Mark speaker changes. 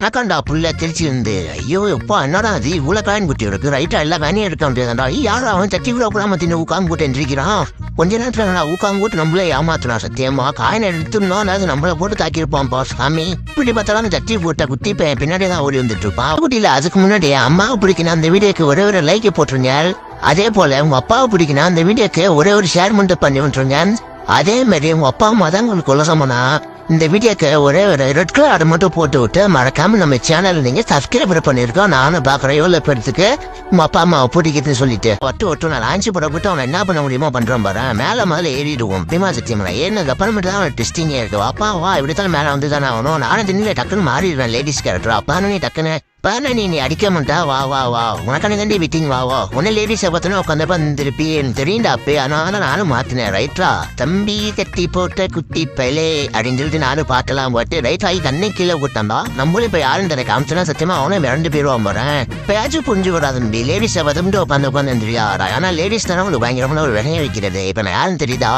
Speaker 1: நக்காண்டா புள்ள திருச்சி இருந்து ஐயோ எப்பா என்னடா அது இவ்வளவு காயின் குட்டி இருக்கு ரைட்டா எல்லாம் வேணையே எடுக்க முடியாதுடா யாரும் அவன்? சட்டி கூட கூட தின்னு உட்காந்து கூட்டு இருக்கிறான் கொஞ்ச நேரத்துல நான் உட்காந்து கூட்டு நம்மளே ஏமாத்துனா சத்தியமா? காயின் எடுத்துருந்தோம் அது நம்மள போட்டு தாக்கியிருப்பான் பா சாமி. இப்படி பார்த்தாலும் சட்டி போட்ட குத்தி பின்னாடி தான் ஓடி வந்துட்டு இருப்பான் குட்டியில அதுக்கு முன்னாடி அம்மாவை பிடிக்கணும் அந்த வீடியோக்கு ஒரே ஒரு லைக் போட்டுருங்க அதே போல உங்க அப்பாவை பிடிக்கணும் அந்த வீடியோக்கு ஒரே ஒரு ஷேர் மட்டும் பண்ணி விட்டுருங்க அதே மாதிரி உங்க அப்பா அம்மா தான் உங்களுக்கு கொலசமனா? இந்த வீடியோக்கு ஒரே ஒரு ரெட் கலர் அதை மட்டும் போட்டு விட்டு மறக்காம நம்ம சேனல் நீங்க சப்ஸ்கிரைப் பண்ணிருக்கோம். நானும் பாக்குறேன் எவ்வளவு பேருக்கு உங்க அப்பா அம்மாவை பிடிக்குதுன்னு சொல்லிட்டு. ஒட்டு ஒட்டு நான் லான்ச் போட விட்டு அவன் என்ன பண்ண முடியுமோ பண்றோம் பாரு. மேல முதல்ல ஏறிடுவோம். பிமா சத்தியமலை ஏறினதுக்கு அப்புறமேட்டு தான் டெஸ்டிங்கே இருக்கு. அப்பா வா இப்படித்தான் மேல வந்து தானே ஆகணும். நானும் திண்ணில டக்குன்னு மாறிடுவேன் லேடிஸ் கேரக்டர் அப்பா நீ டக்குன்னு பாரு நீ நீ அடிக்க மாட்டா வா வா வா உனக்கான தண்டி விட்டிங் வா வா உன்ன லேடிஸ் பார்த்தோன்னா உட்காந்தப்ப திருப்பி எனக்கு தெரியுண்டா அப்பே அதனால நானும் மாத்தினேன் ரைட்ரா தம்பி கட்டி போட்ட குட்டி பயலே அப்படின்னு சொல்லிட்டு நானும் பாட்டெல்லாம் போட்டு ரைட் ஆகி தண்ணி கீழே விட்டான்பா நம்மளும் இப்ப யாரும் தர காமிச்சனா சத்தியமா அவனே மிரண்டு போயிருவான் போறேன் இப்பயாச்சும் புரிஞ்சு விடாது தம்பி லேடிஸ் பார்த்துட்டு உட்காந்து உட்காந்து தெரியாதா ஆனா லேடிஸ் தானே உங்களுக்கு பயங்கரமான ஒரு விலையை வைக்கிறது இப்ப நான் யாரும் தெரியுதா